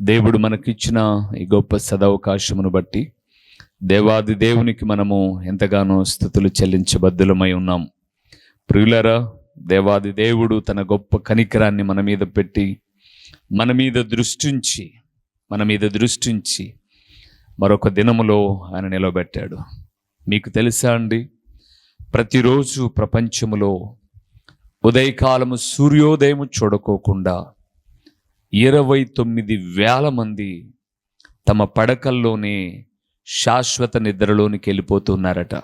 దేవుడు మనకిచ్చిన ఈ గొప్ప సదవకాశమును బట్టి దేవాది దేవునికి మనము ఎంతగానో స్థుతులు చెల్లించబద్దులమై ఉన్నాం. ప్రియులరా దేవాది దేవుడు తన గొప్ప కనికరాన్ని మన మీద పెట్టి మన మీద దృష్టించి మన మీద దృష్టించి మరొక దినములో ఆయన నిలబెట్టాడు. మీకు తెలుసా అండి? ప్రతిరోజు ప్రపంచములో ఉదయకాలము సూర్యోదయము చూడకోకుండా ఇరవై తొమ్మిది వేల మంది తమ పడకల్లోనే శాశ్వత నిద్రలోనికి వెళ్ళిపోతున్నారట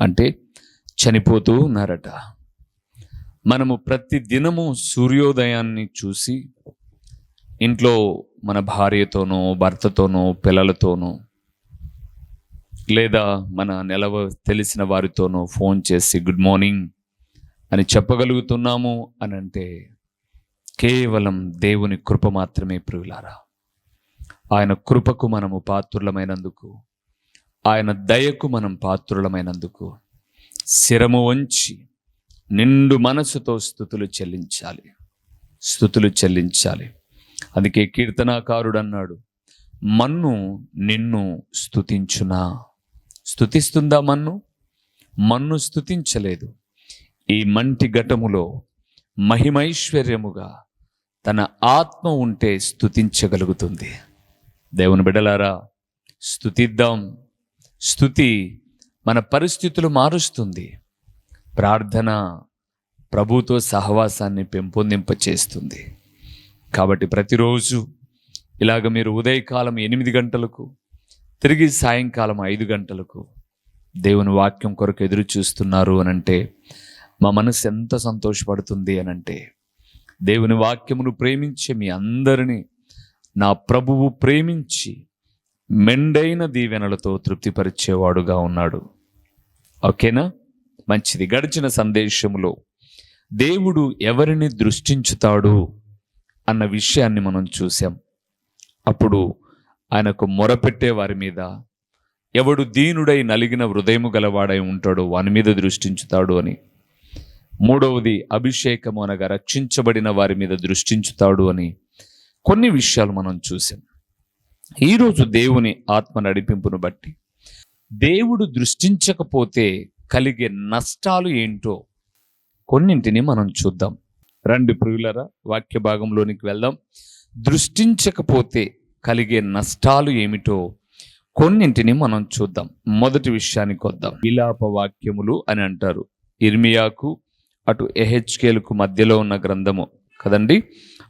అంటే చనిపోతూ ఉన్నారట. మనము ప్రతి దినము సూర్యోదయాన్ని చూసి ఇంట్లో మన భార్యతోనో భర్తతోనో పిల్లలతోనో లేదా మన నెలవ తెలిసిన వారితోనో ఫోన్ చేసి గుడ్ మార్నింగ్ అని చెప్పగలుగుతున్నాము అని అంటే కేవలం దేవుని కృప మాత్రమే ప్రియులారా. ఆయన కృపకు మనము పాత్రులమైనందుకు ఆయన దయకు మనం పాత్రులమైనందుకు శిరము వంచి నిండు మనసుతో స్థుతులు చెల్లించాలి. స్థుతులు చెల్లించాలి. అందుకే కీర్తనాకారుడు అన్నాడు మన్ను నిన్ను స్థుతించునా. స్థుతిస్తుందా మన్ను? మన్ను స్థుతించలేదు. ఈ మంటి ఘటములో మహిమైశ్వర్యముగా తన ఆత్మ ఉంటే స్థుతించగలుగుతుంది దేవుని బిడలారా స్థుతిద్దాం స్థుతి మన పరిస్థితులు మారుస్తుంది. ప్రార్థన ప్రభుతో సహవాసాన్ని పెంపొందింపచేస్తుంది. కాబట్టి ప్రతిరోజు ఇలాగ మీరు ఉదయకాలం ఎనిమిది గంటలకు తిరిగి సాయంకాలం ఐదు గంటలకు దేవుని వాక్యం కొరకు ఎదురు చూస్తున్నారు అనంటే మా మనసు ఎంత సంతోషపడుతుంది అనంటే దేవుని వాక్యమును ప్రేమించే మీ అందరినీ నా ప్రభువు ప్రేమించి మెండైన దీవెనలతో తృప్తిపరిచేవాడుగా ఉన్నాడు. ఓకేనా? మంచిది. గడిచిన సందేశములో దేవుడు ఎవరిని దృష్టించుతాడు అన్న విషయాన్ని మనం చూసాం అప్పుడు ఆయనకు మొరపెట్టే వారి మీద ఎవడు దీనుడై నలిగిన హృదయము గలవాడై ఉంటాడో వాని మీద దృష్టించుతాడు అని. మూడవది అభిషేకము అనగా రక్షించబడిన వారి మీద దృష్టించుతాడు అని కొన్ని విషయాలు మనం చూసాం. ఈరోజు దేవుని ఆత్మ నడిపింపును బట్టి దేవుడు దృష్టించకపోతే కలిగే నష్టాలు ఏంటో కొన్నింటిని మనం చూద్దాం. రండి ప్రియులరా వాక్య భాగంలోనికి వెళ్దాం. దృష్టించకపోతే కలిగే నష్టాలు ఏమిటో కొన్నింటిని మనం చూద్దాం. మొదటి విషయానికి వద్దాం. విలాప వాక్యములు అని అంటారు. ఇర్మియాకు అటు ఎహెచ్కేలకు మధ్యలో ఉన్న గ్రంథము కదండి?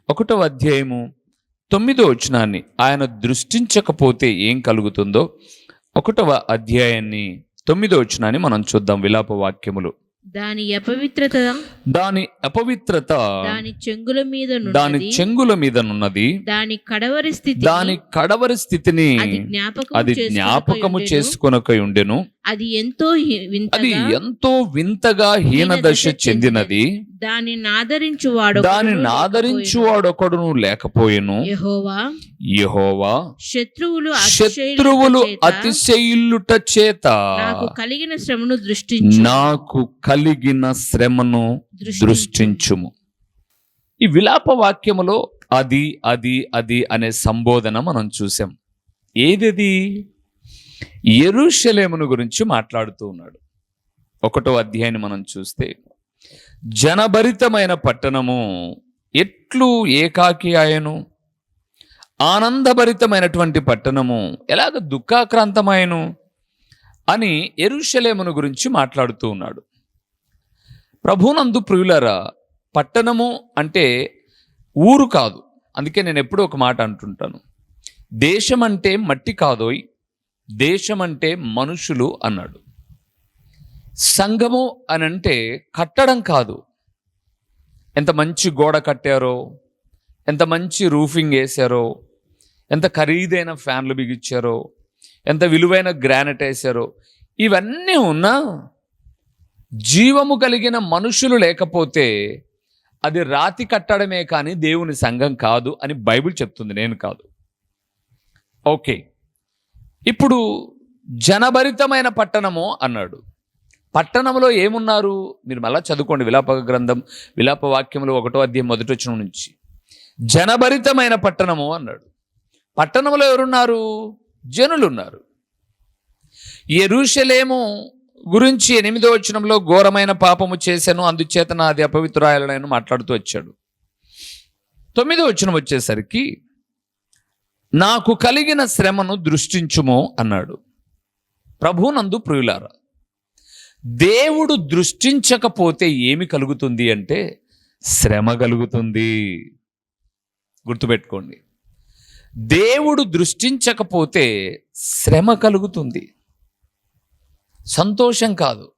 ఒకటో అధ్యాయము తొమ్మిదో వచనాన్ని ఆయన దృష్టించకపోతే ఏం కలుగుతుందో ఒకటవ అధ్యాయాన్ని తొమ్మిదో వచనాన్ని మనం చూద్దాం విలాప వాక్యములు. దాని అపవిత్రత దాని అపవిత్రత దాని చెంగుల మీద దాని చెంగుల మీదనున్నది దాని కడవరి స్థితి దాని కడవరి స్థితిని అది జ్ఞాపకం అది జ్ఞాపకము చేసుకొనకై ఉండెను అది ఎంతో అది ఎంతో వింతగా హీన దశ చెందినది. దానిని ఆదరించువాడు దానిని ఆదరించువాడొకడును లేకపోయెను. యెహోవా యెహోవా శత్రువులు శత్రువులు అతిశయులుట చేత అతిశయిల్లుట చేత నాకు కలిగిన శ్రమను దృష్టించు. నాకు కలిగిన శ్రమను. దృష్టించుము. ఈ విలాప వాక్యములో అది అది అది అనే సంబోధన మనం చూసాం. ఏదది? ఎరుషలేమును గురించి మాట్లాడుతూ ఉన్నాడు. ఒకటో అధ్యాయాన్ని మనం చూస్తే జనభరితమైన పట్టణము ఎట్లు ఏకాకి ఆయను? ఆనందభరితమైనటువంటి పట్టణము ఎలాగ దుఃఖాక్రాంతమాయను? అని ఎరుషలేమును గురించి మాట్లాడుతూ ఉన్నాడు. ప్రభునందు ప్రియులరా పట్టణము అంటే ఊరు కాదు. అందుకే నేను ఎప్పుడూ ఒక మాట అంటుంటాను. దేశం అంటే మట్టి కాదోయ్ దేశం అంటే మనుషులు అన్నాడు. సంఘము అని అంటే కట్టడం కాదు. ఎంత మంచి గోడ కట్టారో ఎంత మంచి రూఫింగ్ వేశారో ఎంత ఖరీదైన ఫ్యాన్లు బిగించారో ఎంత విలువైన గ్రానైట్ వేశారో ఇవన్నీ ఉన్నా జీవము కలిగిన మనుషులు లేకపోతే అది రాతి కట్టడమే కానీ దేవుని సంఘం కాదు అని బైబిల్ చెప్తుంది నేను కాదు. ఓకే. ఇప్పుడు జనభరితమైన పట్టణము అన్నాడు. పట్టణంలో ఏమున్నారు? మీరు మళ్ళా చదువుకోండి విలాప గ్రంథం విలాప వాక్యములు ఒకటో అధ్యాయం మొదటి వచ్చిన నుంచి. జనభరితమైన పట్టణము అన్నాడు. పట్టణంలో ఎవరున్నారు? జనులు ఉన్నారు ఎరుషలేము గురించి ఎనిమిదో వచనంలో ఘోరమైన పాపము చేశాను అందుచేత నాది అపవిత్రాయాలను మాట్లాడుతూ వచ్చాడు. తొమ్మిదో వచనం వచ్చేసరికి నాకు కలిగిన శ్రమను దృష్టించుము అన్నాడు. ప్రభునందు ప్రియులారా దేవుడు దృష్టించకపోతే ఏమి కలుగుతుంది అంటే శ్రమ కలుగుతుంది. గుర్తుపెట్టుకోండి. దేవుడు దృష్టించకపోతే శ్రమ కలుగుతుంది. సంతోషం కాదు.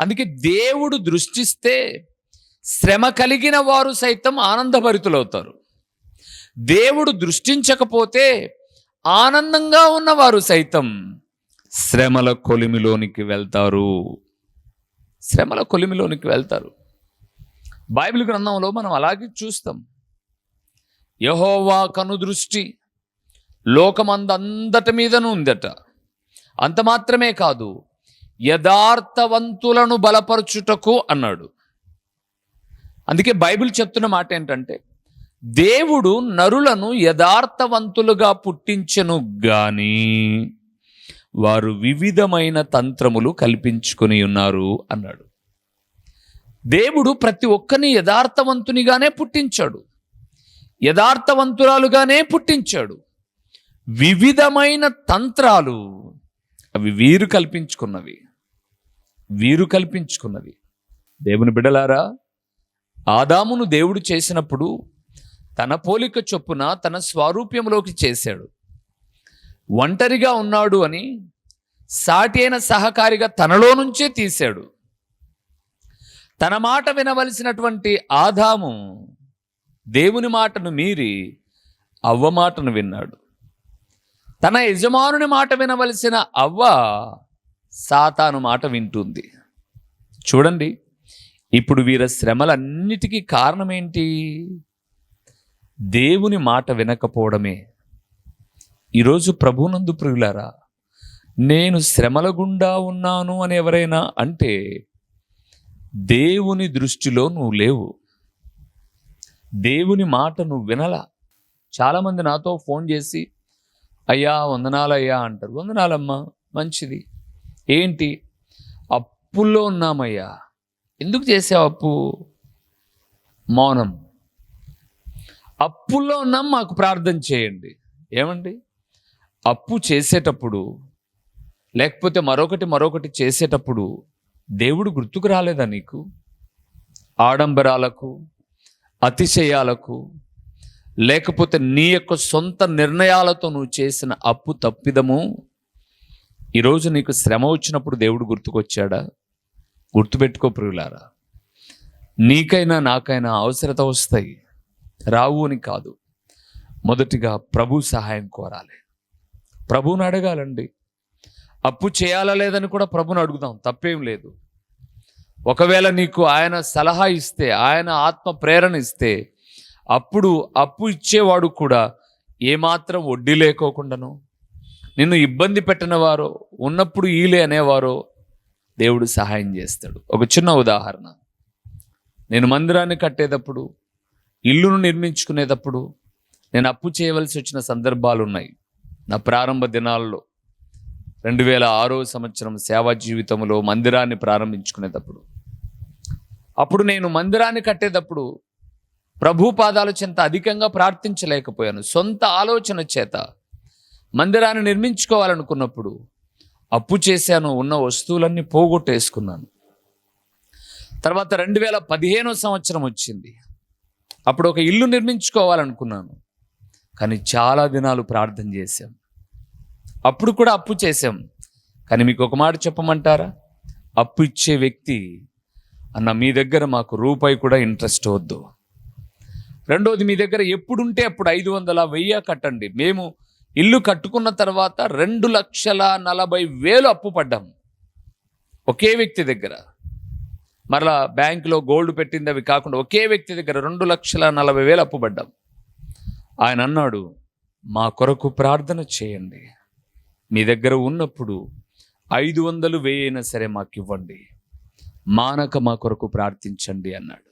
అందుకే దేవుడు దృష్టిస్తే శ్రమ కలిగిన వారు సైతం ఆనందభరితులవుతారు. దేవుడు దృష్టించకపోతే ఆనందంగా ఉన్నవారు సైతం శ్రమల కొలిమిలోనికి వెళ్తారు. శ్రమల కొలిమిలోనికి వెళ్తారు. బైబిల్ గ్రంథంలో మనం అలాగే చూస్తాం. యహోవా కనుదృష్టి లోకమందంతటి మీదను ఉందట. అంత మాత్రమే కాదు యథార్థవంతులను బలపరచుటకు అన్నాడు. అందుకే బైబిల్ చెప్తున్న మాట ఏంటంటే దేవుడు నరులను యథార్థవంతులుగా పుట్టించెను గాని వారు వివిధమైన తంత్రములు కల్పించుకొని ఉన్నారు అన్నాడు. దేవుడు ప్రతి ఒక్కరిని యథార్థవంతునిగానే పుట్టించాడు. యథార్థవంతురాలుగానే పుట్టించాడు. వివిధమైన తంత్రాలు అవి వీరు కల్పించుకున్నవి. వీరు కల్పించుకున్నవి. దేవుని బిడలారా ఆదామును దేవుడు చేసినప్పుడు తన పోలిక చొప్పున తన స్వారూప్యంలోకి చేశాడు. ఒంటరిగా ఉన్నాడు అని సాటి అయిన సహకారిగా తనలో నుంచే తీశాడు. తన మాట వినవలసినటువంటి ఆదాము దేవుని మాటను మీరి అవ్వ మాటను విన్నాడు. తన యజమానుని మాట వినవలసిన అవ్వ సాతాను మాట వింటుంది. చూడండి ఇప్పుడు వీర శ్రమలన్నిటికీ కారణం ఏంటి దేవుని మాట వినకపోవడమే. ఈరోజు ప్రభునందు ప్రియులారా నేను శ్రమల గుండా ఉన్నాను అని ఎవరైనా అంటే దేవుని దృష్టిలో నువ్వు లేవు. దేవుని మాట నువ్వు వినలా. చాలామంది నాతో ఫోన్ చేసి అయ్యా వందనాలయ్యా అంటారు. వందనాలమ్మా మంచిది. ఏంటి? అప్పుల్లో ఉన్నామయ్యా. ఎందుకు చేసావు అప్పు? మౌనం. అప్పుల్లో ఉన్నాం మాకు ప్రార్థన చేయండి. ఏమండి? అప్పు చేసేటప్పుడు లేకపోతే మరొకటి మరొకటి చేసేటప్పుడు దేవుడు గుర్తుకు రాలేదా నీకు? ఆడంబరాలకు అతిశయాలకు లేకపోతే నీ యొక్క సొంత నిర్ణయాలతో నువ్వు చేసిన అప్పు తప్పిదము? ఈరోజు నీకు శ్రమ వచ్చినప్పుడు దేవుడు గుర్తుకొచ్చాడా? గుర్తుపెట్టుకో ప్రియులారా. నీకైనా నాకైనా అవసరత వస్తాయి. రావు అని కాదు. మొదటిగా ప్రభు సహాయం కోరాలి. ప్రభువుని అడగాలండి. అప్పు చేయాలా లేదని కూడా ప్రభుని అడుగుదాం. తప్పేం లేదు. ఒకవేళ నీకు ఆయన సలహా ఇస్తే ఆయన ఆత్మ ప్రేరణ ఇస్తే అప్పుడు అప్పు ఇచ్చేవాడు కూడా ఏమాత్రం వడ్డీ లేకోకుండాను. నిన్ను ఇబ్బంది పెట్టినవారో ఉన్నప్పుడు ఈలే అనేవారో దేవుడు సహాయం చేస్తాడు. ఒక చిన్న ఉదాహరణ. నేను మందిరాన్ని కట్టేటప్పుడు ఇల్లును నిర్మించుకునేటప్పుడు నేను అప్పు చేయవలసి వచ్చిన సందర్భాలు ఉన్నాయి నా ప్రారంభ దినాల్లో రెండు వేల ఆరో సంవత్సరం సేవా జీవితంలో మందిరాన్ని ప్రారంభించుకునేటప్పుడు. అప్పుడు నేను మందిరాన్ని కట్టేటప్పుడు ప్రభు పాదాల చెంత అధికంగా ప్రార్థించలేకపోయాను. సొంత ఆలోచన చేత మందిరాన్ని నిర్మించుకోవాలనుకున్నప్పుడు అప్పు చేశాను ఉన్న వస్తువులన్నీ పోగొట్టేసుకున్నాను. తర్వాత రెండు వేల పదిహేనో సంవత్సరం వచ్చింది. అప్పుడు ఒక ఇల్లు నిర్మించుకోవాలనుకున్నాను. కానీ చాలా దినాలు ప్రార్థన చేశాం. అప్పుడు కూడా అప్పు చేశాం. కానీ మీకు ఒక మాట చెప్పమంటారా? అప్పు ఇచ్చే వ్యక్తి అన్న మీ దగ్గర మాకు రూపాయి కూడా ఇంట్రెస్ట్ వద్దు. రెండోది మీ దగ్గర ఎప్పుడుంటే అప్పుడు ఐదు వందల వెయ్యి కట్టండి. మేము ఇల్లు కట్టుకున్న తర్వాత రెండు లక్షల నలభై వేలు అప్పు పడ్డాం. ఒకే వ్యక్తి దగ్గర. మరలా బ్యాంకులో గోల్డ్ పెట్టింది అవి కాకుండా ఒకే వ్యక్తి దగ్గర రెండు లక్షల నలభై వేలు అప్పు పడ్డాం. ఆయన అన్నాడు మా కొరకు ప్రార్థన చేయండి. మీ దగ్గర ఉన్నప్పుడు ఐదు వందలు వేయైనా సరే మాకు ఇవ్వండి మానక మా కొరకు ప్రార్థించండి అన్నాడు.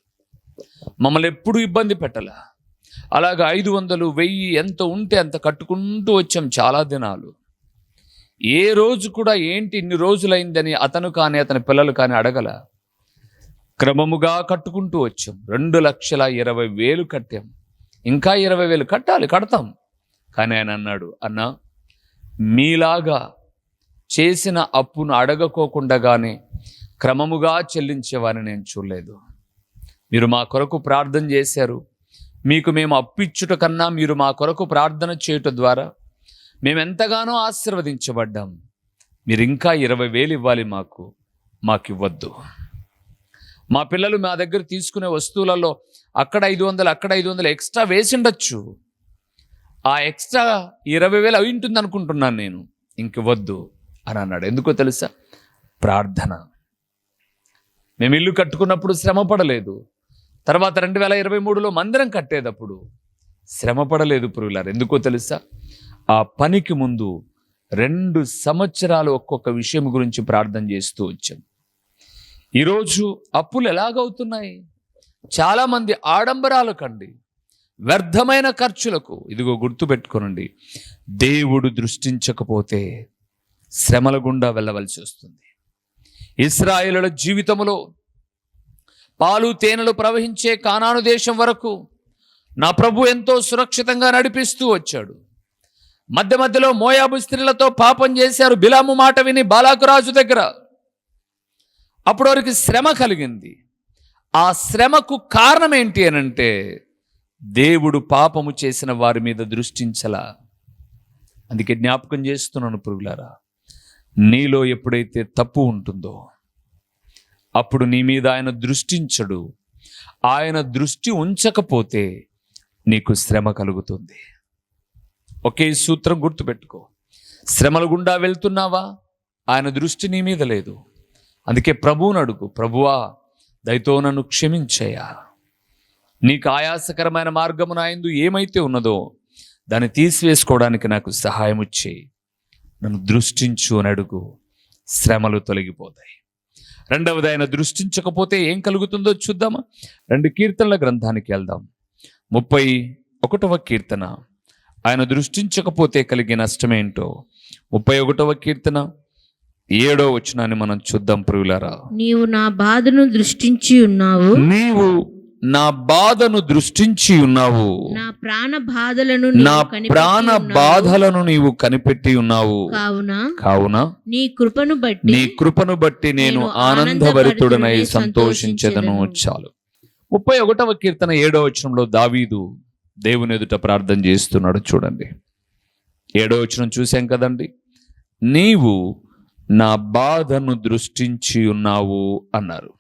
మమ్మల్ని ఎప్పుడు ఇబ్బంది పెట్టాల? అలాగ ఐదు వందలు వెయ్యి ఎంత ఉంటే అంత కట్టుకుంటూ వచ్చాం చాలా దినాలు. ఏ రోజు కూడా ఏంటి ఇన్ని రోజులైందని అతను కానీ అతని పిల్లలు కానీ అడగల? క్రమముగా కట్టుకుంటూ వచ్చాం. రెండు లక్షల ఇరవై వేలు కట్టాం. ఇంకా ఇరవై వేలు కట్టాలి కడతాం. కానీ ఆయన అన్నాడు అన్నా మీలాగా చేసిన అప్పును అడగకోకుండగానే క్రమముగా చెల్లించేవారిని నేను చూడలేదు. మీరు మా కొరకు ప్రార్థన చేశారు. మీకు మేము అప్పిచ్చుట కన్నా మీరు మా కొరకు ప్రార్థన చేయుట ద్వారా మేము ఎంతగానో ఆశీర్వదించబడ్డాం. మీరు ఇంకా ఇరవై వేలు ఇవ్వాలి మాకు మాకు ఇవ్వద్దు మా పిల్లలు మా దగ్గర తీసుకునే వస్తువులలో అక్కడ ఐదు వందలు అక్కడ ఐదు వందలు ఎక్స్ట్రా వేసిండొచ్చు ఆ ఎక్స్ట్రా ఇరవై వేలు అవి ఉంటుంది అనుకుంటున్నాను నేను. ఇంక వద్దు అని అన్నాడు. ఎందుకో తెలుసా? ప్రార్థన. మేము ఇల్లు కట్టుకున్నప్పుడు శ్రమ పడలేదు. తర్వాత రెండు వేల ఇరవై మూడులో మందిరం కట్టేటప్పుడు శ్రమపడలేదు పురుగులారు. ఎందుకో తెలుసా? ఆ పనికి ముందు రెండు సంవత్సరాలు ఒక్కొక్క విషయం గురించి ప్రార్థన చేస్తూ వచ్చాం. ఈరోజు అప్పులు ఎలాగవుతున్నాయి? చాలామంది ఆడంబరాలు కండి. వ్యర్థమైన ఖర్చులకు ఇదిగో గుర్తుపెట్టుకోనండి దేవుడు దృష్టించకపోతే శ్రమల గుండా వెళ్ళవలసి వస్తుంది. ఇస్రాయేలుల జీవితంలో పాలు తేనెలు ప్రవహించే కానాను దేశం వరకు నా ప్రభు ఎంతో సురక్షితంగా నడిపిస్తూ వచ్చాడు. మధ్య మధ్యలో మోయాబు స్త్రీలతో పాపం చేశారు. బిలాము మాట విని బాలాకురాజు దగ్గర. అప్పుడు వారికి శ్రమ కలిగింది. ఆ శ్రమకు కారణం ఏంటి అనంటే దేవుడు పాపము చేసిన వారి మీద దృష్టించలా. అందుకే జ్ఞాపకం చేస్తున్నాను పురుగులారా నీలో ఎప్పుడైతే తప్పు ఉంటుందో అప్పుడు నీ మీద ఆయన దృష్టించడు. ఆయన దృష్టి ఉంచకపోతే నీకు శ్రమ కలుగుతుంది. ఒకే సూత్రం గుర్తుపెట్టుకో. శ్రమల గుండా వెళ్తున్నావా? ఆయన దృష్టి నీ మీద లేదు. అందుకే ప్రభువును అడుగు. ప్రభువా దయతో నన్ను క్షమించయ్యా. నీకు ఆయాసకరమైన మార్గము నాయందు ఏమైతే ఉన్నదో దాన్ని తీసివేసుకోవడానికి నాకు సహాయం చేయి. నన్ను దృష్టించు అని అడుగు. శ్రమలు తొలగిపోతాయి. రెండవది ఆయన దృష్టించకపోతే ఏం కలుగుతుందో చూద్దామా? రెండు కీర్తనల గ్రంథానికి వెళ్దాం. ముప్పై ఒకటవ కీర్తన. ఆయన దృష్టించకపోతే కలిగే నష్టమేంటో ముప్పై ఒకటవ కీర్తన. ఏడో వచనాన్ని మనం చూద్దాం ప్రియులారా. నీవు నా బాధను దృష్టించి ఉన్నావు. నీవు నా బాధను దృష్టించి ఉన్నావు. నా ప్రాణ బాధలను నా ప్రాణ. బాధలను నీవు కనిపెట్టి ఉన్నావు. కావున కావున నీ కృపను బట్టి నీ కృపను బట్టి నేను ఆనందభరితుడనై సంతోషించదను. చాలు. ముప్పై ఒకటవ కీర్తన ఏడో వచనంలో దావీదు దేవుని ఎదుట ప్రార్థన చేస్తున్నాడు చూడండి. ఏడో వచనం చూశాం కదండి. నీవు నా బాధను దృష్టించి ఉన్నావు అన్నారు.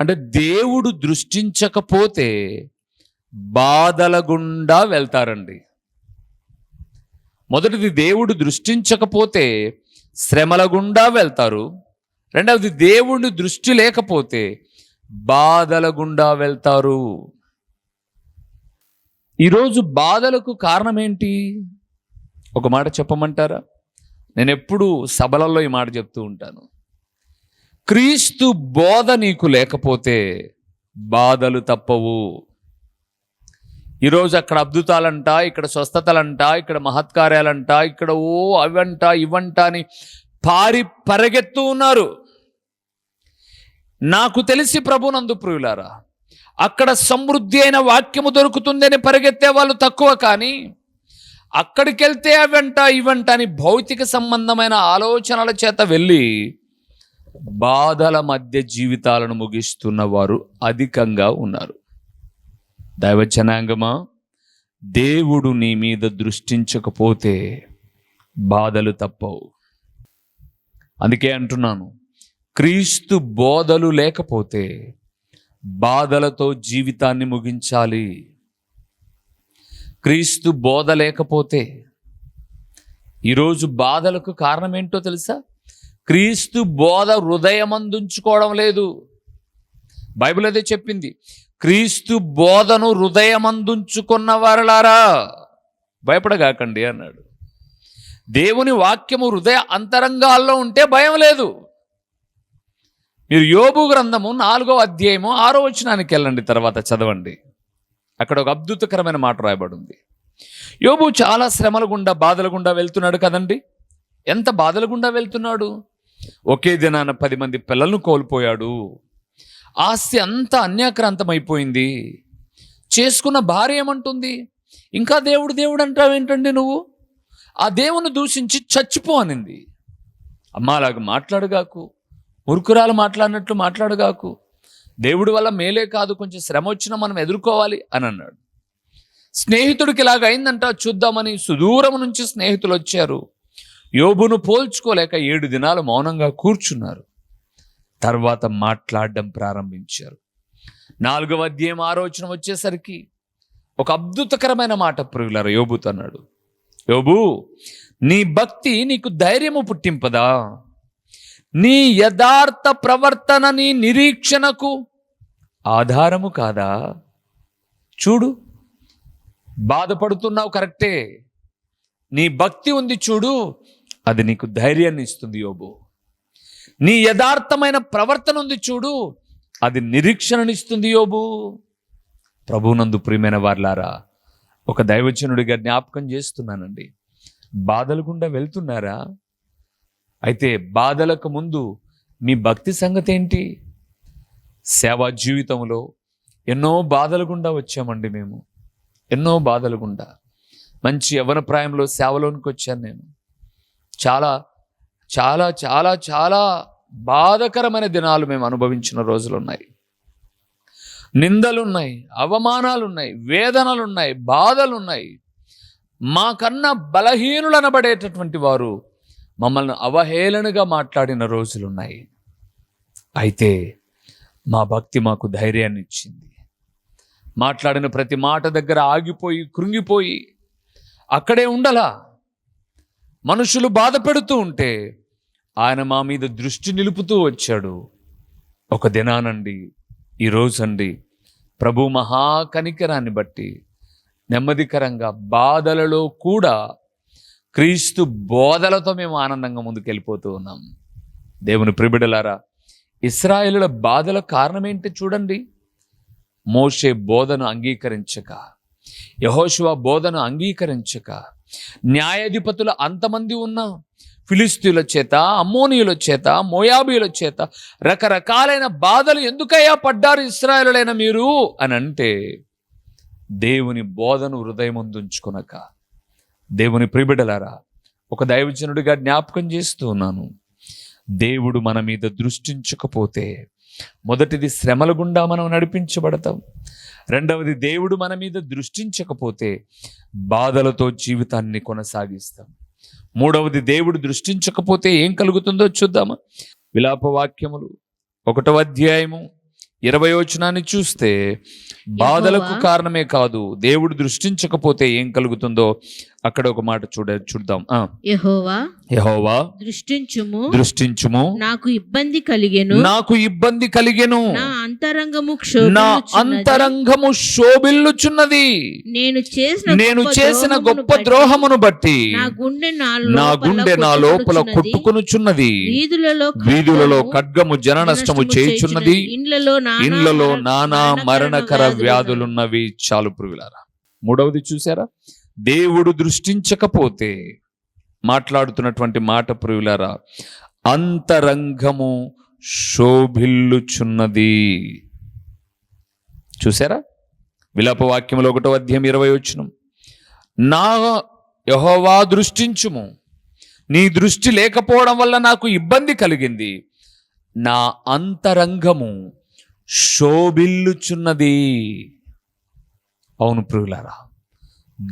అంటే దేవుడు దృష్టించకపోతే బాధల గుండా వెళ్తారండి. మొదటిది దేవుడు దృష్టించకపోతే శ్రమల గుండా వెళ్తారు. రెండవది దేవుడి దృష్టి లేకపోతే బాధల గుండా వెళ్తారు. ఈరోజు బాధలకు కారణం ఏంటి ఒక మాట చెప్పమంటారా? నేను ఎప్పుడు సభలలో ఈ మాట చెప్తూ ఉంటాను. క్రీస్తు బోధ నీకు లేకపోతే బాధలు తప్పవు. ఈరోజు అక్కడ అద్భుతాలంట ఇక్కడ స్వస్థతలంట ఇక్కడ మహత్కార్యాలంట ఇక్కడ ఓ అవంట ఇవంట అని పారి పరిగెత్తూ ఉన్నారు. నాకు తెలిసి ప్రభునందు ప్రియులారా అక్కడ సమృద్ధి అయిన వాక్యము దొరుకుతుందని పరిగెత్తే వాళ్ళు తక్కువ కానీ అక్కడికి వెళ్తే అవంట ఇవంట అని భౌతిక సంబంధమైన ఆలోచనల చేత వెళ్ళి బాధల మధ్య జీవితాలను ముగిస్తున్న వారు అధికంగా ఉన్నారు. దైవచనాంగమా దేవుడు నీ మీద దృష్టించకపోతే బాధలు తప్పవు. అందుకే అంటున్నాను క్రీస్తు బోధలు లేకపోతే బాధలతో జీవితాన్ని ముగించాలి. క్రీస్తు బోధ లేకపోతే ఈరోజు బాధలకు కారణం ఏంటో తెలుసా? క్రీస్తు బోధ హృదయమందుంచుకోవడం లేదు. బైబిల్ అదే చెప్పింది. క్రీస్తు బోధను హృదయమందుంచుకున్న వారలారా. భయపడగాకండి అన్నాడు. దేవుని వాక్యము హృదయ అంతరంగాల్లో ఉంటే భయం లేదు. మీరు యోబు గ్రంథము నాలుగో అధ్యాయము ఆరో వచనానికి వెళ్ళండి తర్వాత చదవండి. అక్కడ ఒక అద్భుతకరమైన మాట రాయబడి ఉంది యోబు చాలా శ్రమల గుండా బాధల గుండా వెళ్తున్నాడు కదండి. ఎంత బాధల గుండా వెళ్తున్నాడు? ఒకే దినాన పది మంది పిల్లలను కోల్పోయాడు. ఆస్తి అంతా అన్యాక్రాంతం అయిపోయింది చేసుకున్న భార్య ఏమంటుంది? ఇంకా దేవుడు దేవుడు అంటావేంటండి నువ్వు? ఆ దేవుని దూషించి చచ్చిపో అనింది. అమ్మ అలాగ మాట్లాడుగాకు. మురుకురాలు మాట్లాడినట్లు మాట్లాడుగాకు. దేవుడి వల్ల మేలే కాదు కొంచెం శ్రమ వచ్చినా మనం ఎదుర్కోవాలి అని అన్నాడు. స్నేహితుడికి ఇలాగ అయిందంట చూద్దామని సుదూరం నుంచి స్నేహితులు వచ్చారు. యోబును పోల్చుకోలేక ఏడు దినాలు మౌనంగా కూర్చున్నారు. తర్వాత మాట్లాడడం ప్రారంభించారు. నాలుగవ అధ్యాయం ఆలోచన వచ్చేసరికి ఒక అద్భుతకరమైన మాట ప్రియులారు యోబుతో అన్నాడు యోబు నీ భక్తి నీకు ధైర్యము పుట్టింపదా? నీ యథార్థ ప్రవర్తన నీ నిరీక్షణకు ఆధారము కాదా? చూడు బాధపడుతున్నావు కరెక్టే. నీ భక్తి ఉంది చూడు అది నీకు ధైర్యాన్ని ఇస్తుంది యోబు. నీ యథార్థమైన ప్రవర్తన ఉంది చూడు అది నిరీక్షణనిస్తుంది యోబు. ప్రభునందు ప్రియమైన వార్లారా ఒక దైవజనుడిగా జ్ఞాపకం చేస్తున్నానండి. బాధల గుండా వెళ్తున్నారా? అయితే బాధలకు ముందు మీ భక్తి సంగతి ఏంటి? సేవా జీవితంలో ఎన్నో బాధల గుండా వచ్చామండి మేము. ఎన్నో బాధల గుండా. మంచి యవన ప్రాయంలో సేవలోనికి వచ్చాను నేను. చాలా చాలా చాలా చాలా బాధకరమైన దినాలు మేము అనుభవించిన రోజులు ఉన్నాయి నిందలున్నాయి అవమానాలున్నాయి వేదనలున్నాయి బాధలున్నాయి. మాకన్నా బలహీనులు అనబడేటటువంటి వారు మమ్మల్ని అవహేళనగా మాట్లాడిన రోజులున్నాయి. అయితే మా భక్తి మాకు ధైర్యాన్ని ఇచ్చింది. మాట్లాడిన ప్రతి మాట దగ్గర ఆగిపోయి కృంగిపోయి అక్కడే ఉండలా. మనుషులు బాధ పెడుతూ ఉంటే ఆయన మా మీద దృష్టి నిలుపుతూ వచ్చాడు. ఒక దినానండి ఈ ప్రభు మహాకనికరాన్ని బట్టి నెమ్మదికరంగా బాధలలో కూడా క్రీస్తు బోధలతో మేము ఆనందంగా ముందుకెళ్ళిపోతూ ఉన్నాం. దేవుని ప్రిబిడలారా ఇస్రాయేలుల బాధల కారణం ఏంటి చూడండి. మోషే బోధను అంగీకరించక యహోశివ బోధను అంగీకరించక న్యాయాధిపతులు అంతమంది ఉన్న ఫిలిస్తీన్ల చేత అమ్మోనియుల చేత మోయాబీల చేత రకరకాలైన బాధలు ఎందుకయ్యా పడ్డారు ఇస్రాయేలులైన మీరు అని అంటే దేవుని బోధను హృదయం అందుంచుకునక దేవుని ప్రిబిడలారా ఒక దైవజనుడిగా జ్ఞాపకం చేస్తూ ఉన్నాను. దేవుడు మన మీద దృష్టించకపోతే మొదటిది శ్రమల గుండా మనం నడిపించబడతాం. రెండవది దేవుడు మన మీద దృష్టించకపోతే బాధలతో జీవితాన్ని కొనసాగిస్తాం. మూడవది దేవుడు దృష్టించకపోతే ఏం కలుగుతుందో చూద్దామా? విలాప వాక్యములు ఒకటవ అధ్యాయము ఇరవై వచనాన్ని చూస్తే బాధలకు కారణమే కాదు దేవుడు దృష్టించకపోతే ఏం కలుగుతుందో అక్కడ ఒక మాట చూడ చూద్దాం. ఆ. యెహోవా యెహోవా దృష్టించుము దృష్టించుము నాకు ఇబ్బంది కలిగెను. నాకు ఇబ్బంది కలిగెను. నా అంతరంగము నా. అంతరంగము శోభిల్లుచున్నది నేను చేసిన నేను చేసిన గొప్ప బట్టి ద్రోహమును బట్టి నా గుండె నా గుండె నా లోపల కొట్టుకొనుచున్నది. వీధులలో వీధులలో ఖడ్గము, జన నష్టము చేయుచున్నది. ఇండ్లలో నానా ఇండ్లలో మరణ- నానా మరణకర వ్యాధులు వ్యాధులున్నవి చాలు పురుగులారా. మూడవది చూసారా దేవుడు దృష్టించకపోతే మాట్లాడుతున్నటువంటి మాట ప్రియులారా అంతరంగము శోభిల్లుచున్నది. చూసారా విలాపవాక్యములో ఒకటో అధ్యాయం ఇరవై వచ్చిన నా యహోవా దృష్టించుము. నీ దృష్టి లేకపోవడం వల్ల నాకు ఇబ్బంది కలిగింది. నా అంతరంగము శోభిల్లుచున్నది. అవును ప్రియులారా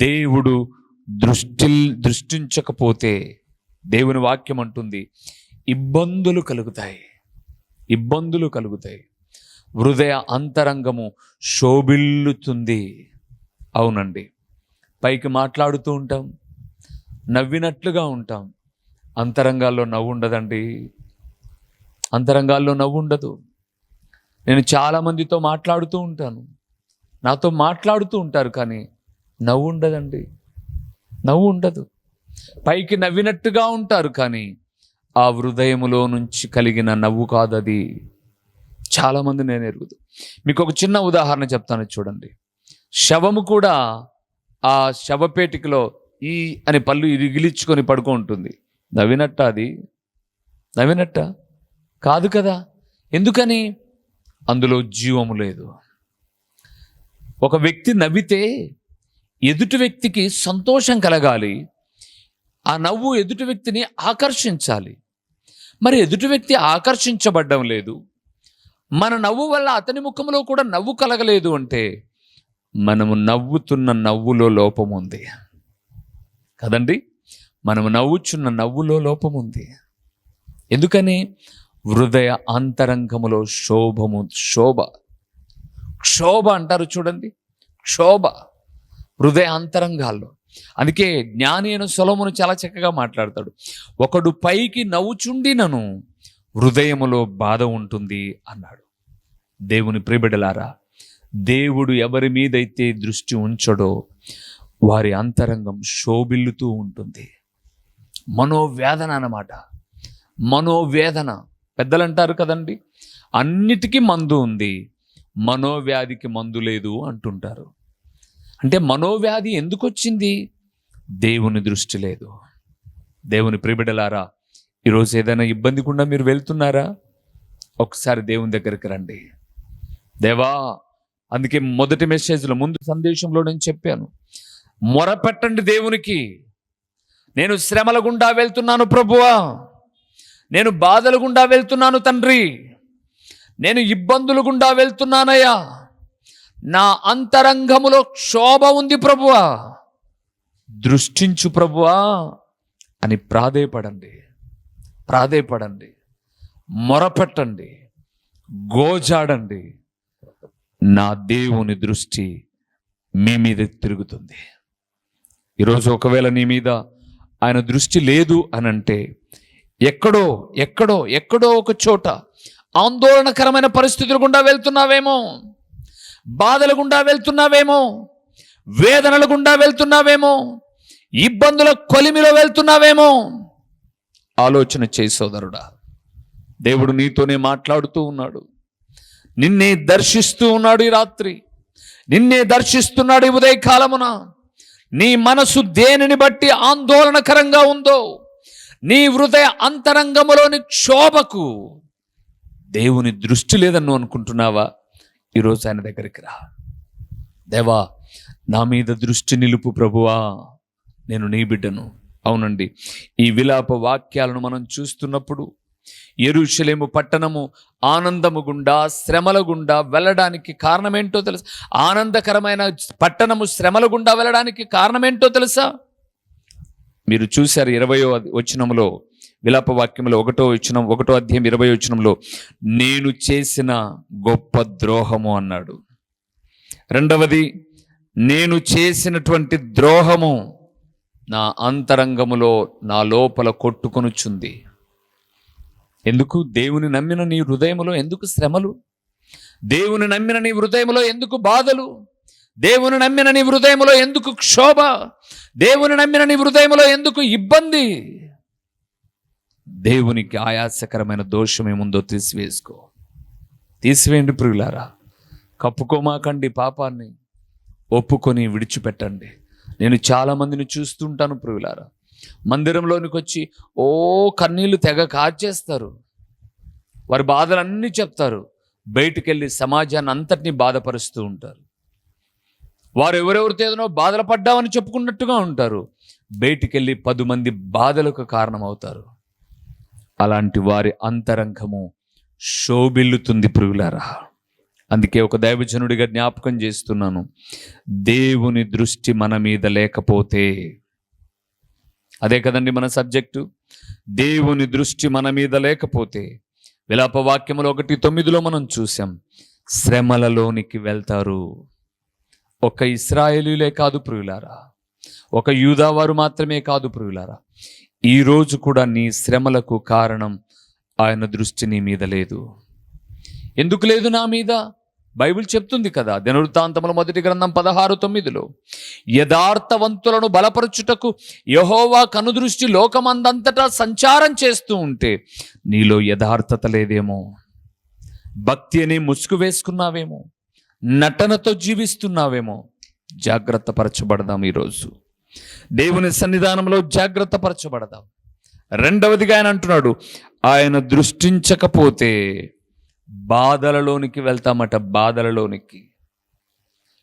దేవుడు దృష్టి దృష్టించకపోతే దేవుని వాక్యం అంటుంది ఇబ్బందులు కలుగుతాయి. ఇబ్బందులు కలుగుతాయి. హృదయ అంతరంగము శోభిల్లుతుంది. అవునండి. పైకి మాట్లాడుతూ ఉంటాం నవ్వినట్లుగా ఉంటాం. అంతరంగాల్లో నవ్వు ఉండదండి అంతరంగాల్లో నవ్వు ఉండదు నేను చాలామందితో మాట్లాడుతూ ఉంటాను. నాతో మాట్లాడుతూ ఉంటారు కానీ నవ్వు ఉండదండి. నవ్వు ఉండదు. పైకి నవ్వినట్టుగా ఉంటారు కానీ ఆ హృదయములో నుంచి కలిగిన నవ్వు కాదు అది చాలామంది నేను ఎరుగుదు. మీకు ఒక చిన్న ఉదాహరణ చెప్తాను చూడండి. శవము కూడా ఆ శవపేటికలో ఈ అని పళ్ళు ఇరిగిలిచ్చుకొని పడుకో ఉంటుంది. నవ్వినట్ట అది? నవ్వినట్ట? కాదు కదా. ఎందుకని? అందులో జీవము లేదు. ఒక వ్యక్తి నవ్వితే ఎదుటి వ్యక్తికి సంతోషం కలగాలి. ఆ నవ్వు ఎదుటి వ్యక్తిని ఆకర్షించాలి. మరి ఎదుటి వ్యక్తి ఆకర్షించబడ్డం లేదు. మన నవ్వు వల్ల అతని ముఖంలో కూడా నవ్వు కలగలేదు అంటే మనము నవ్వుతున్న నవ్వులో లోపం ఉంది. కదండి? మనము నవ్వుచున్న నవ్వులో లోపం ఉంది. ఎందుకని? హృదయ అంతరంగములో శోభము శోభ. క్షోభ అంటారు చూడండి. క్షోభ. హృదయ అంతరంగాల్లో అందుకే జ్ఞాని అయిన సొలమును చాలా చక్కగా మాట్లాడతాడు. ఒకడు పైకి నవ్వుచుండినను హృదయములో బాధ ఉంటుంది అన్నాడు. దేవుని ప్రిబిడలారా దేవుడు ఎవరి మీదైతే దృష్టి ఉంచడో వారి అంతరంగం శోభిల్లుతూ ఉంటుంది. మనోవేదన అన్నమాట. మనోవేదన. పెద్దలు అంటారు కదండి? అన్నిటికీ మందు ఉంది. మనోవ్యాధికి మందు లేదు అంటుంటారు. అంటే మనోవ్యాధి ఎందుకు వచ్చింది దేవుని దృష్టి లేదు. దేవుని ప్రిబిడలారా ఈరోజు ఏదైనా ఇబ్బంది గుండా మీరు వెళ్తున్నారా? ఒకసారి దేవుని దగ్గరికి రండి. దేవా అందుకే మొదటి మెసేజ్లో ముందు సందేశంలో నేను చెప్పాను మొరపెట్టండి దేవునికి. నేను శ్రమల గుండా వెళ్తున్నాను ప్రభువా. నేను బాధల గుండా వెళ్తున్నాను తండ్రి. నేను ఇబ్బందులు గుండా వెళ్తున్నానయ్యా. నా అంతరంగములో క్షోభ ఉంది ప్రభువా. దృష్టించు ప్రభువా అని ప్రాధేయపడండి. ప్రాధేయపడండి. మొరపెట్టండి. గోజాడండి. నా దేవుని దృష్టి మీ మీద తిరుగుతుంది. ఈరోజు ఒకవేళ నీ మీద ఆయన దృష్టి లేదు అని అంటే ఎక్కడో ఎక్కడో ఎక్కడో ఒక చోట ఆందోళనకరమైన పరిస్థితులు గుండా వెళ్తున్నావేమో. బాధల గుండా వెళ్తున్నావేమో? వేదనల గుండా వెళ్తున్నావేమో? ఇబ్బందుల కొలిమిలో వెళ్తున్నావేమో? ఆలోచన చేయి సోదరుడా. దేవుడు నీతోనే మాట్లాడుతూ ఉన్నాడు. నిన్నే దర్శిస్తూ ఉన్నాడు ఈ రాత్రి. నిన్నే దర్శిస్తున్నాడు ఈ ఉదయకాలమున. నీ మనసు దేనిని బట్టి ఆందోళనకరంగా ఉందో నీ హృదయ అంతరంగములోని క్షోభకు దేవుని దృష్టి లేదని అనుకుంటున్నావా? ఈరోజు ఆయన దగ్గరికి రా. దేవా నా మీద దృష్టి నిలుపు ప్రభువా. నేను నీ బిడ్డను. అవునండి ఈ విలాప వాక్యాలను మనం చూస్తున్నప్పుడు ఎరుషలేము పట్టణము ఆనందము గుండా శ్రమల గుండా వెళ్ళడానికి కారణమేంటో తెలుసా? ఆనందకరమైన పట్టణము శ్రమల గుండా వెళ్ళడానికి కారణమేంటో తెలుసా? మీరు చూశారు ఇరవయో వచనములో విలాప వాక్యంలో ఒకటో వచనం ఒకటో అధ్యాయం ఇరవై వచ్చినంలో నేను చేసిన గొప్ప ద్రోహము అన్నాడు. రెండవది నేను చేసినటువంటి ద్రోహము నా అంతరంగములో నా లోపల కొట్టుకొనుచుంది. ఎందుకు? దేవుని నమ్మిన నీ హృదయములో ఎందుకు శ్రమలు? దేవుని నమ్మిన నీ హృదయములో ఎందుకు బాధలు? దేవుని నమ్మిన నీ హృదయములో ఎందుకు క్షోభ? దేవుని నమ్మిన నీ హృదయంలో ఎందుకు ఇబ్బంది? దేవునికి ఆయాసకరమైన దోషం ఏముందో తీసివేసుకో. తీసివేయండి ప్రియులారా. కప్పుకోమాకండి పాపాన్ని. ఒప్పుకొని విడిచిపెట్టండి. నేను చాలా మందిని చూస్తుంటాను ప్రియులారా. మందిరంలోనికి వచ్చి ఓ కన్నీళ్ళు తెగ కాచేస్తారు. వారి బాధలన్నీ చెప్తారు. బయటికి వెళ్ళి సమాజాన్ని అంతటినీ బాధపరుస్తూ ఉంటారు. వారు ఎవరెవరితో ఏదైనా బాధలు పడ్డామని చెప్పుకున్నట్టుగా ఉంటారు. బయటికి వెళ్ళి పది మంది బాధలకు కారణమవుతారు. అలాంటి వారి అంతరంగము శోభిల్లుతుంది ప్రియులారా. అందుకే ఒక దైవజనుడిగా జ్ఞాపకం చేస్తున్నాను. దేవుని దృష్టి మన మీద లేకపోతే అదే కదండి మన సబ్జెక్టు? దేవుని దృష్టి మన మీద లేకపోతే విలాప వాక్యములు ఒకటి తొమ్మిదిలో మనం చూసాం శ్రమలలోనికి వెళ్తారు. ఒక ఇస్రాయేలీలే కాదు ప్రియులారా. ఒక యూదావారు మాత్రమే కాదు ప్రియులారా. ఈరోజు కూడా నీ శ్రమలకు కారణం ఆయన దృష్టి నీ మీద లేదు. ఎందుకు లేదు నా మీద? బైబిల్ చెప్తుంది కదా దినవృత్తాంతముల మొదటి గ్రంథం పదహారు తొమ్మిదిలో యథార్థవంతులను బలపరచుటకు యహోవా కనుదృష్టి లోకమందంతటా సంచారం చేస్తూ ఉంటే నీలో యథార్థత లేదేమో. భక్తి అని ముసుగు వేసుకున్నావేమో. నటనతో జీవిస్తున్నావేమో. జాగ్రత్త పరచబడదాం ఈరోజు. దేవుని సన్నిధానంలో జాగ్రత్త పరచబడదాం. రెండవదిగా ఆయన అంటున్నాడు ఆయన దృష్టించకపోతే బాధలలోనికి వెళ్తామట బాధలలోనికి.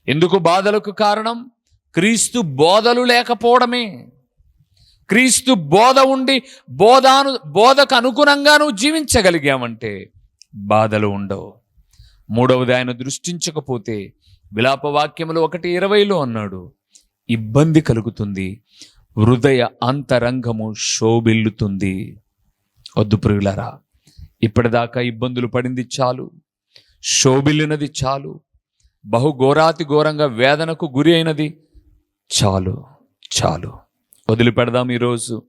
ఎందుకు బాధలకు కారణం? క్రీస్తు బోధలు లేకపోవడమే. క్రీస్తు బోధ ఉండి బోధాను బోధకు అనుగుణంగా నువ్వు జీవించగలిగామంటే బాధలు ఉండవు. మూడవది ఆయన దృష్టించకపోతే విలాప వాక్యములు ఒకటి ఇరవైలో అన్నాడు ఇబ్బంది కలుగుతుంది హృదయ అంతరంగము శోభిల్లుతుంది. వద్దు ప్రియులరా ఇప్పటిదాకా ఇబ్బందులు పడింది చాలు శోభిల్లినది చాలు బహుఘోరాతి ఘోరంగా వేదనకు గురి అయినది చాలు చాలు. వదిలిపెడదాం ఈరోజు.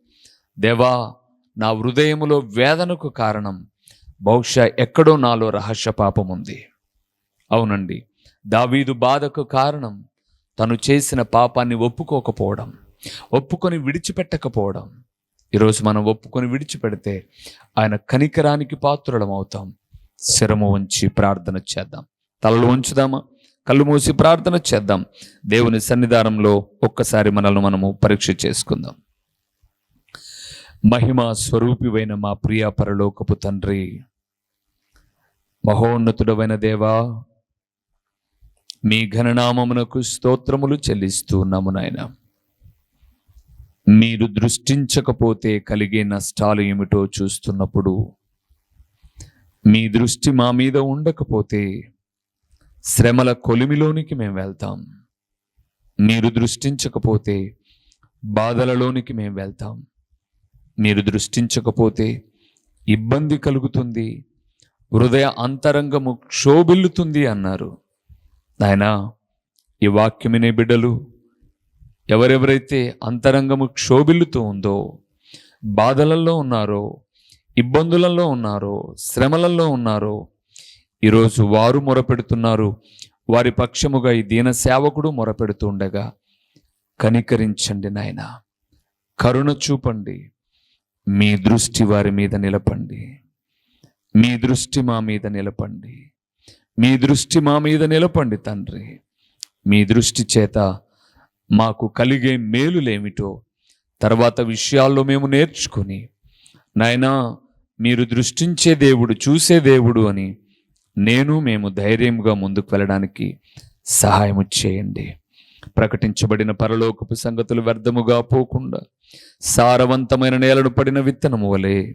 దేవా నా హృదయములో వేదనకు కారణం బహుశా ఎక్కడో నాలో రహస్య పాపం ఉంది అవునండి. దావీదు బాధకు కారణం తను చేసిన పాపాన్ని ఒప్పుకోకపోవడం ఒప్పుకొని విడిచిపెట్టకపోవడం. ఈరోజు మనం ఒప్పుకొని విడిచిపెడితే ఆయన కనికరానికి పాత్రులం అవుతాం శిరము ఉంచి ప్రార్థన చేద్దాం. తలలు ఉంచుదామా కళ్ళు మూసి ప్రార్థన చేద్దాం. దేవుని సన్నిధానంలో ఒక్కసారి మనల్ని మనము పరీక్ష చేసుకుందాం. మహిమ స్వరూపివైన మా ప్రియ పరలోకపు తండ్రి మహోన్నతుడమైన దేవా మీ ఘననామమునకు స్తోత్రములు చెల్లిస్తూ నాయన. మీరు దృష్టించకపోతే కలిగే నష్టాలు ఏమిటో చూస్తున్నప్పుడు మీ దృష్టి మా మీద ఉండకపోతే శ్రమల కొలిమిలోనికి మేము వెళ్తాం. మీరు దృష్టించకపోతే బాధలలోనికి మేము వెళ్తాం. మీరు దృష్టించకపోతే ఇబ్బంది కలుగుతుంది. హృదయ అంతరంగము క్షోభిల్లుతుంది అన్నారు. నాయన ఈ వాక్యమినే బిడ్డలు ఎవరెవరైతే అంతరంగము క్షోభిల్లుతూ ఉందో బాధలలో ఉన్నారో ఇబ్బందులలో ఉన్నారో శ్రమలలో ఉన్నారో ఈరోజు వారు మొరపెడుతున్నారు. వారి పక్షముగా ఈ దీన సేవకుడు మొరపెడుతుండగా కనికరించండి నాయన. కరుణ చూపండి. మీ దృష్టి వారి మీద నిలపండి. మీ దృష్టి మా మీద నిలపండి. మీ దృష్టి మా మీద నిలపండి తండ్రి. మీ దృష్టి చేత మాకు కలిగే మేలులేమిటో తర్వాత విషయాల్లో మేము నేర్చుకుని నాయనా మీరు దృష్టించే దేవుడు చూసే దేవుడు అని నేను మేము ధైర్యంగా ముందుకు వెళ్ళడానికి సహాయం చేయండి. ప్రకటించబడిన పరలోకపు సంగతులు వ్యర్థముగా పోకుండా సారవంతమైన నేలను పడిన విత్తనము వలె